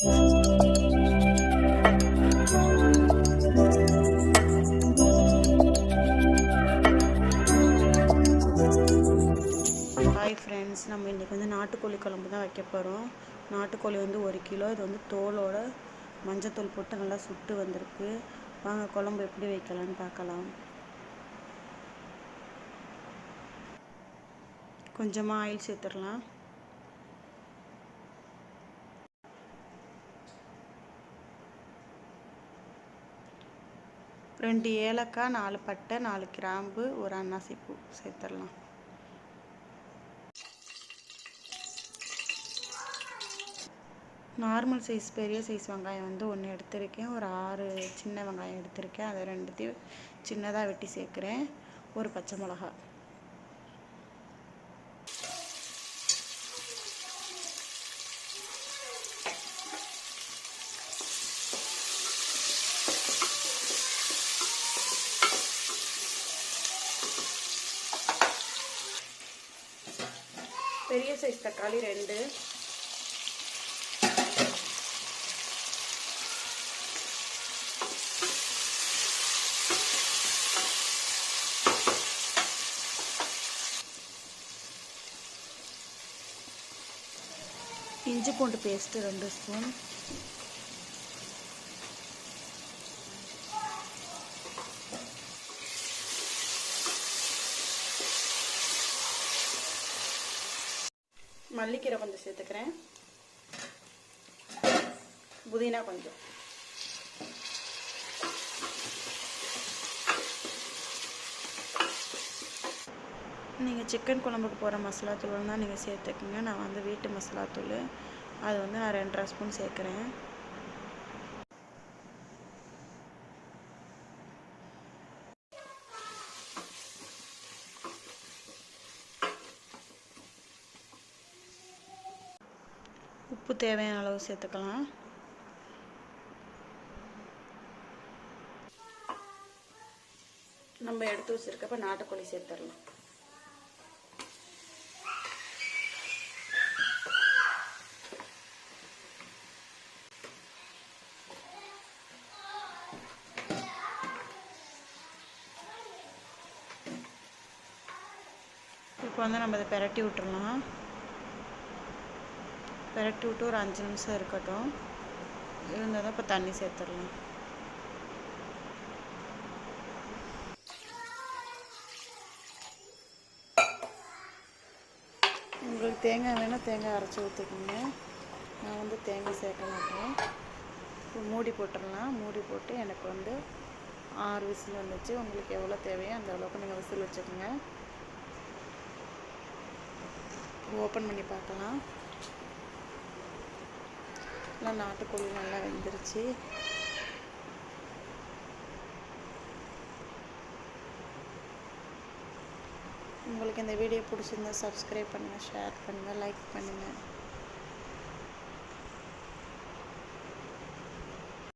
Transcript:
Hi friends நம்ம இன்றைக்கி வந்து நாட்டுக்கோழி குழம்பு தான் வைக்க போகிறோம் நாட்டுக்கோழி வந்து ஒரு கிலோ இது வந்து தோலோட மஞ்சத்தூள் போட்டு நல்லா சுட்டு வந்திருக்கு. வாங்க குழம்பு எப்படி வைக்கலான்னு பார்க்கலாம். கொஞ்சமாக ஆயில் சேர்த்துடலாம். ரெண்டு ஏலக்காய் நாலு பட்டை நாலு கிராம்பு ஒரு அன்னாசிப்பூ பூ சேர்த்துடலாம். நார்மல் சைஸ் பெரிய சைஸ் வெங்காயம் வந்து ஒன்று எடுத்திருக்கேன். ஒரு ஆறு சின்ன வெங்காயம் எடுத்திருக்கேன். அதை ரெண்டுத்தையும் சின்னதாக வெட்டி சேர்க்குறேன். ஒரு பச்சை மிளகா பெரிய சைஸ் தக்காளி ரெண்டு. இஞ்சி பூண்டு பேஸ்ட்டு ரெண்டு ஸ்பூன் மல்லிக்கீரை கொஞ்சம் சேர்த்துக்கிறேன். புதினா கொஞ்சம். நீங்கள் சிக்கன் குழம்புக்கு போகிற மசாலா தூள் தான் நீங்கள் சேர்த்துக்குங்க. நான் வந்து வீட்டு மசாலா தூள் அது வந்து நான் ரெண்டரை ஸ்பூன் சேர்க்குறேன். உப்பு தேவையான அளவு சேர்த்துக்கலாம். நம்ம எடுத்து வச்சிருக்கப்ப நாட்டுக்கோழி சேர்த்துடலாம். இப்போ வந்து நம்ம இதை பெரட்டி விட்டுறலாம். பெரட்டி விட்டு ஒரு அஞ்சு நிமிஷம் இருக்கட்டும். இருந்தால் தான் இப்போ தண்ணி சேர்த்துடலாம். உங்களுக்கு தேங்காய் வேணால் தேங்காய் அரைச்சி ஊற்றிக்கோங்க நான் வந்து தேங்காய் சேர்க்க மாட்டேன். இப்போ மூடி போட்டுடலாம். மூடி போட்டு எனக்கு வந்து ஆறு விசில் வந்துச்சு. உங்களுக்கு எவ்வளோ தேவையோ அந்த அளவுக்கு நீங்கள் விசில் வச்சுக்கோங்க. ஓப்பன் பண்ணி பார்க்கலாம். எல்லாம் நாட்டுக்கோழி நல்லா வெந்துருச்சு. உங்களுக்கு இந்த வீடியோ பிடிச்சிருந்தா சப்ஸ்கிரைப் பண்ணுங்கள் ஷேர் பண்ணுங்கள் லைக் பண்ணுங்கள்